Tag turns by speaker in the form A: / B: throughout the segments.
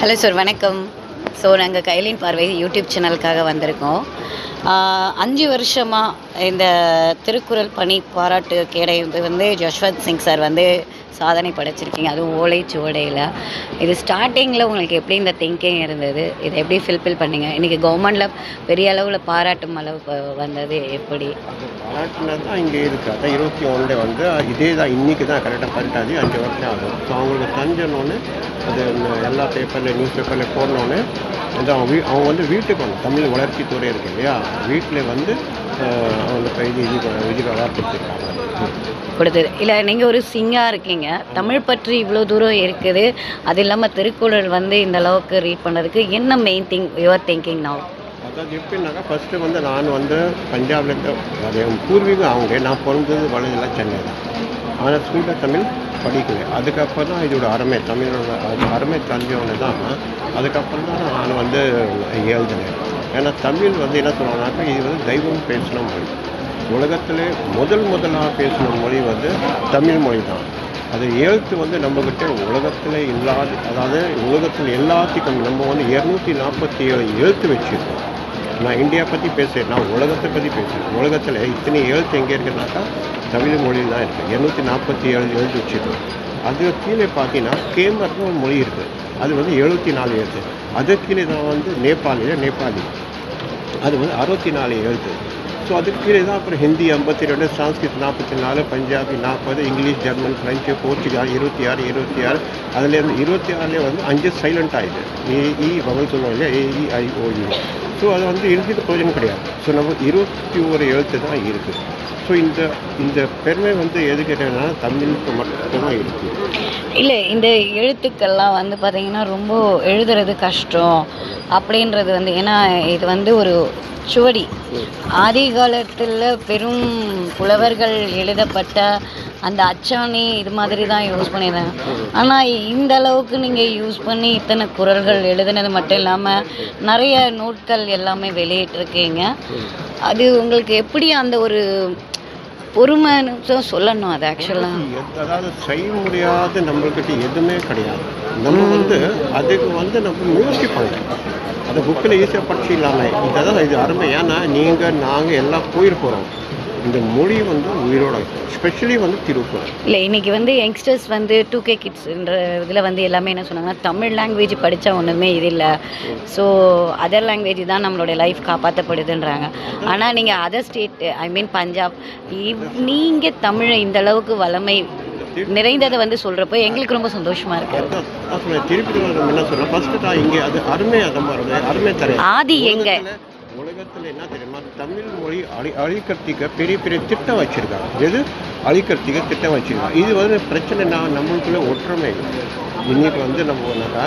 A: Hello sir வணக்கம். So நாங்கள் கைலின் பார்வை யூடியூப் சேனலுக்காக வந்திருக்கோம். அஞ்சு வருஷமாக இந்த திருக்குறள் பணி பாராட்டு கேடை வந்து ஜஸ்வந்த் சிங் சார் வந்து சாதனை படைச்சிருக்கீங்க அதுவும் ஓலை சுவடையில் இது ஸ்டார்டிங்கில் உங்களுக்கு எப்படி இந்த திங்கிங் இருந்தது இதை எப்படி ஃபில்ஃபில் பண்ணீங்க இன்றைக்கி கவர்மெண்ட்டில் பெரிய அளவில் பாராட்டும் அளவு வந்தது எப்படி
B: அது பாராட்டினது தான் இங்கே இருக்குது அதான் இருபத்தி ஒன்றில் வந்து இதே தான் இன்றைக்கி தான் கரெக்டாக பண்ணிட்டாது அஞ்சு வருஷம் ஆகும் ஸோ அவங்களுக்கு தஞ்சனோன்னு அது எல்லா பேப்பரில் நியூஸ் பேப்பரில் போடணுன்னு வந்து அவங்க வீ அவங்க வந்து வீட்டுக்கு வந்து தமிழ் வளர்ச்சித்துறை இருக்கு இல்லையா வீட்டில் வந்து அவங்க இப்போ இது இது இதுக்கு
A: கொடுத்தது. இல்லை நீங்கள் ஒரு சிங்காக இருக்கீங்க. தமிழ் பற்றி இவ்வளோ தூரம் இருக்குது. அது இல்லாமல் திருக்குறள் வந்து இந்த அளவுக்கு ரீட் பண்ணுறதுக்கு என்ன main thing your thinking now
B: அதாவது எப்படின்னாக்கா ஃபஸ்ட்டு வந்து நான் வந்து பஞ்சாப்லேருந்து அது என் பூர்வீகம் அவங்க. நான் பிறந்தது வளர்ந்ததெல்லாம் சென்னை தான். ஆனால் ஸ்கூலில் தமிழ் படிக்கல. அதுக்கப்புறம் தான் இதோட அருமை தமிழோட அது அருமை தெரிஞ்சவொன்னே தான். அதுக்கப்புறம் தான் நான் வந்து எழுதினேன். ஏன்னா தமிழ் வந்து என்ன சொல்லுவாங்கன்னாக்கா இது வந்து தெய்வம் பேசின மொழி. உலகத்திலே முதல் முதலாக பேசின மொழி வந்து தமிழ் மொழி தான் அது எழுத்து வந்து நம்மக்கிட்ட உலகத்தில் இல்லாத அதாவது உலகத்தில் எல்லாத்துக்கும் நம்ம வந்து இரநூத்தி நாற்பத்தி ஏழு எழுத்து வச்சுருக்கோம். நான் இந்தியா பற்றி பேசுகிறேன் நான் உலகத்தை பற்றி பேசுகிறேன் உலகத்தில் இத்தனை எழுத்து எங்கே இருக்குன்னாக்கா தமிழ் மொழியில் தான் இருக்குது இரநூத்தி நாற்பத்தி ஏழு எழுத்து வச்சுருக்கோம். அது கீழே பார்த்தீங்கன்னா கேமர்னு ஒரு மொழி இருக்குது அது வந்து எழுபத்தி நாலு எழுத்து. அது கீழே தான் வந்து நேபாளியில் நேபாளி. அது வந்து அறுபத்தி நாலு எழுத்து. ஸோ அதுக்கு கீழே தான் அப்புறம் ஹிந்தி ஐம்பத்தி ரெண்டு சான்ஸ்கிரிட் நாற்பத்தி நாலு பஞ்சாபி நாற்பது இங்கிலீஷ் ஜெர்மன் ஃப்ரெஞ்சு போர்ச்சுகல் இருபத்தி ஆறு இருபத்தி ஆறு அதுலேருந்து இருபத்தி ஆறுலேயே வந்து அஞ்சு சைலண்ட் ஆகிடுது ஏஇ வகல் சொல்லுவோம் இல்லையா? ஏஇஐஓஇ ஸோ அது வந்து எழுதிட்டு பிரயோஜனம் கிடையாது. ஸோ நம்ம இருபத்தி ஒரு எழுத்து தான் இருக்குது. ஸோ இந்த இந்த பெருமை வந்து எதுக்கிட்டேன்னா தமிழுக்கு மட்டும்தான் இருக்குது
A: இல்லை இந்த எழுத்துக்கள்லாம் வந்து பார்த்திங்கன்னா ரொம்ப எழுதுறது கஷ்டம் அப்படின்றது வந்து ஏன்னா இது வந்து ஒரு சுவடி ஆதி காலத்தில் பெரும் புலவர்கள் எழுதப்பட்ட அந்த அச்சாணி இது மாதிரி தான் யூஸ் பண்ணியிருந்தாங்க. ஆனால் இந்த அளவுக்கு நீங்கள் யூஸ் பண்ணி இத்தனை குரல்கள் எழுதுனது மட்டும் இல்லாமல் நிறைய நூட்கள் எல்லாமே வெளியிட்டிருக்கீங்க. அது உங்களுக்கு எப்படி அந்த ஒரு பொறுமைன்னு தான் சொல்லணும் அது ஆக்சுவலாக
B: அதாவது செய்ய முடியாத நம்மள்கிட்ட எதுவுமே கிடையாது. நம்ம வந்து அதுக்கு வந்து நம்ம முயற்சி பண்ணலாம் அதை புக்கில் ஈஸியாக படிச்சிடலாமே இதெல்லாம் இது அருமை. ஏன்னா நீங்கள் நாங்கள் எல்லாம் போயிருக்கிறோம் இந்த மொழி வந்து உயிரோட ஸ்பெஷலி வந்து திருக்குறள்
A: இல்லை இன்னைக்கு வந்து யங்ஸ்டர்ஸ் வந்து டூ கே கிட்ஸ்ன்ற இதில் வந்து எல்லாமே என்ன சொன்னாங்கன்னா தமிழ் லாங்குவேஜ் படித்தா ஒன்றுமே இது இல்லை. ஸோ அதர் லாங்குவேஜ் தான் நம்மளுடைய லைஃப் காப்பாற்றப்படுதுன்றாங்க ஆனால் நீங்கள் other state I mean Punjab நீங்கள் தமிழை இந்த அளவுக்கு வளமை நிறைந்ததை வந்து சொல்கிறப்போ எங்களுக்கு ரொம்ப சந்தோஷமாக இருக்குது
B: திருப்பி என்ன சொல்கிறோம் ஃபஸ்ட்டு தான் இங்கே அது அருமை அதை அருமை தரேன்
A: ஆதி எங்க?
B: உலகத்தில் என்ன தெரியுமா? தமிழ் மொழி அழி அழிக்கிறதுக்கு பெரிய பெரிய திட்டம் வச்சுருக்காங்க. எது? அழிக்கிறதுக்கு திட்டம் வச்சுருக்காங்க. இது வந்து பிரச்சனை நம்மளுக்குள்ளே ஒற்றுமை இன்னைக்கு வந்து நம்ம ஒன்றாக்கா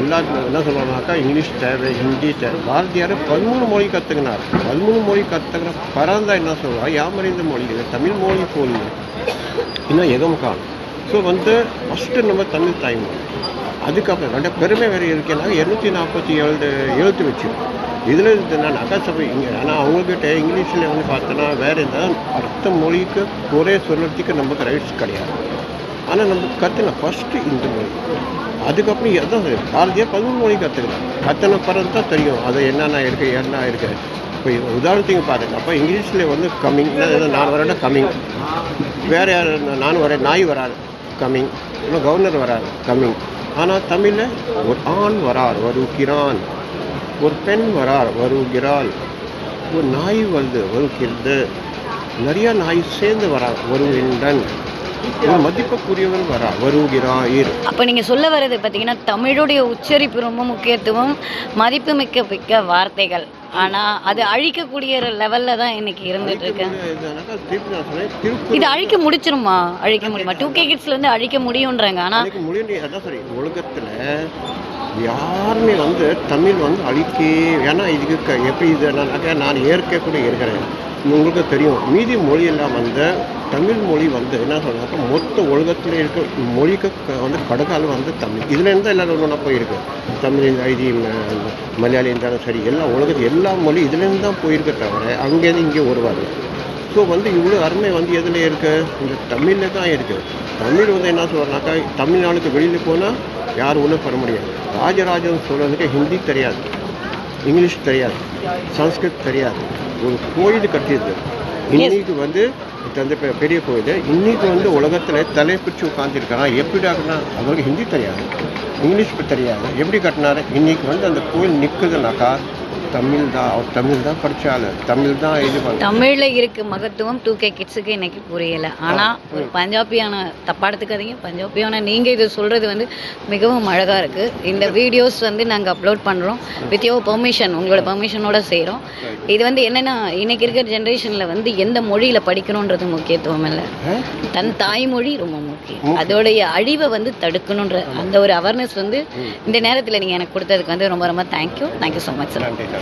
B: எல்லா என்ன சொல்லுவாங்கனாக்கா இங்கிலீஷ் தேவை ஹிந்தி தேவை. பாரதியார் பதிமூணு மொழி கற்றுக்கினார் பதிமூணு மொழி கற்றுக்கிற பரந்தா என்ன சொல்லுவாங்க? யாமறிந்த மொழி இது தமிழ் மொழி போலி இன்னும் எதுவும் காணும். ஸோ வந்து ஃபஸ்ட்டு நம்ம தமிழ் தாய்மொழி அதுக்கப்புறம் ரெண்டு பெருமை வேறு இருக்கேன்னா இரநூத்தி நாற்பத்தி ஏழு எழுத்து வச்சுருக்கோம் இதில் இது நான் அகாசபை இங்கே ஆனால் அவங்கக்கிட்ட இங்கிலீஷில் வந்து பார்த்தோன்னா வேறு எதாவது அடுத்த மொழிக்கு ஒரே சொல்கிறதுக்கு நமக்கு ரைட்ஸ் கிடையாது. ஆனால் நம்ம கற்றுன ஃபஸ்ட்டு இந்த மொழி. அதுக்கப்புறம் எதுவும் பாரதியாக பதிமூணு மொழி கற்றுக்கலாம் கற்றுன பிறகு தான் தெரியும் அது என்னென்ன இருக்குது என்ன இருக்குது இப்போ உதாரணத்துக்கு பாருங்கள் அப்போ இங்கிலீஷில் வந்து கம்மிங் நான் வரேன்னா கம்மிங் வேறு யார் நான் வரேன் நாய் வராது. கம்மிங் இன்னும் கவர்னர் வராரு கம்மிங் ஆனால் தமிழில் ஒரு ஆண் வரார் வருகிறான். ஒரு பெண் வரார் வருகிறாள். ஒரு நாய் வருது வருகிறது. நிறையா நாய் சேர்ந்து வரா வருகின்றன். மதிப்புக்குரியவன் வரா வருகிறாயிர்
A: அப்போ நீங்கள் சொல்ல வர்றது பார்த்தீங்கன்னா தமிழுடைய உச்சரிப்பு ரொம்ப முக்கியத்துவம் மதிப்புமிக்க மிக்க வார்த்தைகள். ஆனால் அது அழிக்கக்கூடிய லெவலில் தான் இன்னைக்கு இருந்துட்டு இருக்கு.
B: இதுனாக்கா திருப்பி நான் சொன்னேன் திருக்குறள்
A: இது அழிக்க முடிச்சிருமா? அழிக்க முடியுமா? டூ கே கிட்ஸ்ல வந்து அழிக்க முடியுன்றாங்க ஆனால்
B: அழிக்க முடியும். அதான் சரி உலகத்தில் யாருமே வந்து தமிழ் வந்து அழிக்கே ஏன்னா இதுக்கு எப்படி இது என்னன்னாக்கா நான் ஏற்க கூட இருக்கிறேன். உங்களுக்கு தெரியும் மீதி மொழியெல்லாம் வந்து தமிழ் மொழி வந்து என்ன சொல்றாங்க மொத்த உலகத்தில் இருக்க மொழிக்கு க- வந்து கடகால் வந்து தமிழ். இதுலேருந்து தான் எல்லாரும் ஒன்றா போயிருக்கு. தமிழ் ஐடி ம- மலையாளி இருந்தாலும் சரி எல்லா உலகத்து எல்லா மொழி இதுலேருந்து தான் போயிருக்க தவிர அங்கேருந்து இங்கே வருவார். ஸோ வந்து இவ்வளோ அருமை வந்து எதில் இருக்குது இந்த தமிழில் தான் இருக்குது தமிழ் வந்து என்ன சொல்கிறனாக்கா தமிழ்நாடுக்கு வெளியில் போனால் யாரும் ஒன்றும் பண்ண முடியாது. ராஜராஜன் சொல்கிறதுக்கு ஹிந்தி தெரியாது. இங்கிலீஷ் தெரியாது. சன்ஸ்கிருத் தெரியாது. ஒரு கோயில் கட்டியது இன்னைக்கு வந்து தந்தை பெரிய கோயில். இன்னைக்கு வந்து உலகத்தில் தலை பிடிச்சி உட்காந்துருக்கிறான் எப்படி ஆகுனா அவருக்கு ஹிந்தி தெரியாது. இங்கிலீஷ் தெரியாது. எப்படி கட்டினாரு? இன்னைக்கு வந்து அந்த கோயில் நிற்குதுனாக்கா தமிழ் தான் அவர் தமிழ் தான் படித்தாள் தமிழ் தான் இது
A: தமிழில் இருக்க மகத்துவம் டூ கே கிட்ஸுக்கு இன்னைக்கு புரியலை. ஆனால் ஒரு பஞ்சாபியான தப்பா எடுத்துக்காதீங்க பஞ்சாபியான நீங்கள் இது சொல்கிறது வந்து மிகவும் அழகாக இருக்குது இந்த வீடியோஸ் வந்து நாங்கள் அப்லோட் பண்ணுறோம் வித் யோர் பெர்மிஷன் உங்களோட பெர்மிஷனோட செய்கிறோம் இது வந்து என்னென்னா இன்னைக்கு இருக்கிற ஜென்ரேஷனில் வந்து எந்த மொழியில் படிக்கணுன்றது முக்கியத்துவம் இல்லை. தன் தாய்மொழி ரொம்ப முக்கியம். அதோடைய அழிவை வந்து தடுக்கணுன்ற அந்த ஒரு அவேர்னஸ் வந்து இந்த நேரத்தில் நீங்கள் எனக்கு கொடுத்ததுக்கு வந்து ரொம்ப ரொம்ப thank you thank you so much sir